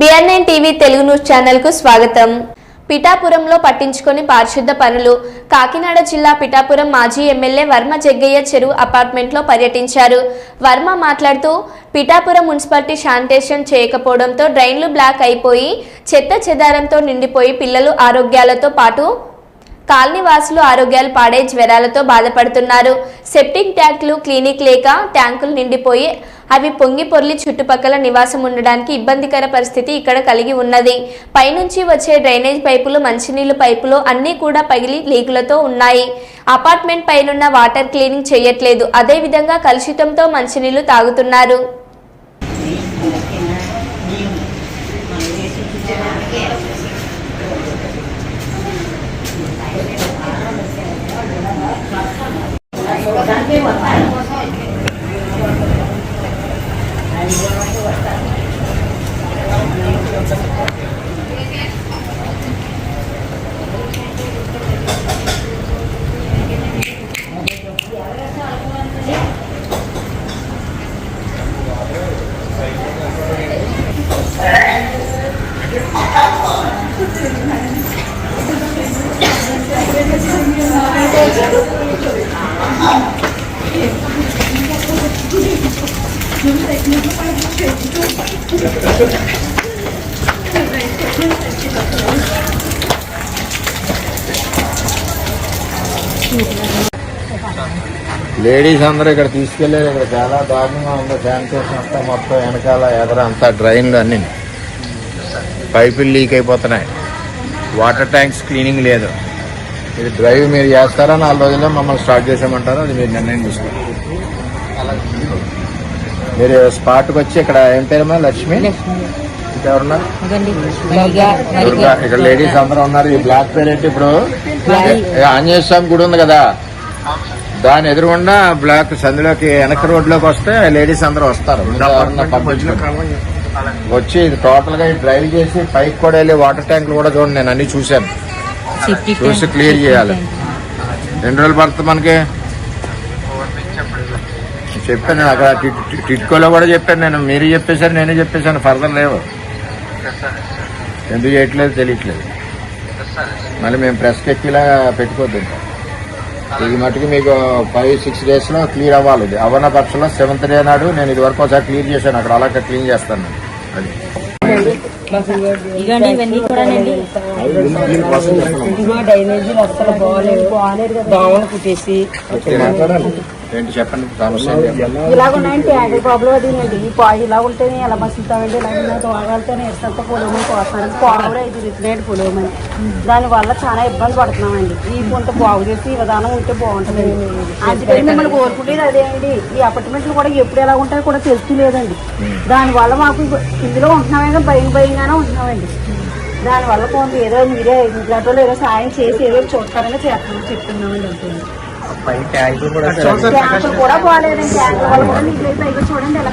BRN TV Telugu news ఛానల్కు స్వాగతం. పిఠాపురంలో పట్టించుకుని పారిశుద్ధ పనులు. కాకినాడ జిల్లా పిఠాపురం మాజీ ఎమ్మెల్యే వర్మ జగ్గయ్య చెరువు అపార్ట్మెంట్లో పర్యటించారు. వర్మ మాట్లాడుతూ పిఠాపురం మున్సిపాలిటీ శానిటేషన్ చేయకపోవడంతో డ్రైన్లు బ్లాక్ అయిపోయి చెత్త చెదారంతో నిండిపోయి పిల్లలు ఆరోగ్యాలతో పాటు కాలనీ వాసులు ఆరోగ్యాలు పాడే జ్వరాలతో బాధపడుతున్నారు. సెప్టిక్ ట్యాంకులు క్లినిక్ లేక ట్యాంకులు నిండిపోయి అవి పొంగి పొర్లి చుట్టుపక్కల నివాసం ఉండడానికి ఇబ్బందికర పరిస్థితి ఇక్కడ కలిగి ఉన్నది. పైనుంచి వచ్చే డ్రైనేజ్ పైపులు మంచినీళ్ళు పైపులు అన్నీ కూడా పగిలి లీకులతో ఉన్నాయి. అపార్ట్మెంట్ పైనున్న వాటర్ క్లీనింగ్ చేయట్లేదు. అదేవిధంగా కలుషితంతో మంచినీళ్ళు తాగుతున్నారు. లేడీస్ అందరూ ఇక్కడ తీసుకెళ్ళారు ఇక్కడ చాలా దారుణంగా ఉంది. శానిటేషన్ అంతా మొత్తం వెనకాల ఎదర అంతా డ్రైన్లు అన్ని. పైపులు లీక్ అయిపోతున్నాయి. వాటర్ ట్యాంక్స్ క్లీనింగ్ లేదు. ఇది డ్రైవ్ మీరు చేస్తారా? నాలుగు రోజుల్లో మమ్మల్ని స్టార్ట్ చేసామంటారా అది మీరు నిర్ణయం తీసుకోండి. మీరు స్పాట్కి వచ్చి ఇక్కడ ఏం పేరమ్మా లక్ష్మి? ఇంకెవరున్నారు దుర్గా ఇక్కడ లేడీస్ అందరూ ఉన్నారు. ఈ బ్లాక్ పేరెంట్ ఇప్పుడు? ఏ, ఆంజనేయ స్వామి గుడి ఉంది కదా. దాని ఎదురుగుండా బ్లాక్ సందులోకి వెనక రోడ్లోకి వస్తే లేడీస్ అందరూ వస్తారు. వచ్చి ఇది టోటల్గా డ్రైవ్ చేసి పైకి కూడా వెళ్ళి వాటర్ ట్యాంకులు కూడా చూడండి నేను అన్ని చూశాను. చూసి క్లియర్ చేయాలి. రెండు రోజులు పడుతుంది మనకి? చెప్పాను నేను అక్కడ టిట్- టిట్- టిట్కోలో కూడా చెప్పాను నేను మీరు చెప్పేశారు నేనే చెప్పేశాను ఫర్దర్ లేవు. ఎందుకు చేయట్లేదు తెలియట్లేదు. మళ్ళీ మేము ప్రెస్కి ఎక్కిలా పెట్టుకోవద్దు ఇంకా ఇది మటుకు మీకు ఫైవ్ సిక్స్ డేస్లో క్లియర్ అవ్వాలి. ఇది అవన్న పక్షంలో సెవెంత్ డే నాడు నేను ఇది వరకు ఒకసారి క్లియర్ చేశాను అక్కడ అలాగే క్లీన్ చేస్తాను. నేను. అది. ఇదిగోండి ఇవన్నీ కూడానండి ఇదిగో డ్రైనేజీలు అస్సలు బాగాలేదు. దోమలు కుట్టేసి ఏంటి చెప్పండి? సమస్య ఏంటి? ఇలాగ ప్రాబ్లం అదేనండి ఈ పా ఇలా ఉంటేనే ఎలా మసులుతామండి? ఇలా ఉన్న దోమలతోనే ఇష్టంతో పొలవమని కోస్తాను పావుడు ఐదు రుచులేడు పొలవమని దానివల్ల చాలా ఇబ్బంది పడుతున్నామండి. ఈ కొంత బాగు చేసి విధానం ఉంటే బాగుంటుందండి. అందుకని మిమ్మల్ని కోరుకునేది అదే అండి. ఈ అపార్ట్మెంట్లు కూడా ఎప్పుడు ఎలా ఉంటాయో కూడా తెలుస్తలేదండి దానివల్ల మాకు ఇందులో ఉంటున్నామే కానీ భయం భయంగానే ఉంటున్నామండి. దానివల్ల కొంత ఏదో మీరే ఇంట్లో ఏదో సాయం చేసి ఏదో చూస్తారని చేస్తామని చెప్తున్నామండి అంతే ట్యాంకులు కూడా బాగాలేదండి. ట్యాంకుల వల్ల కూడా చూడండి ఎలా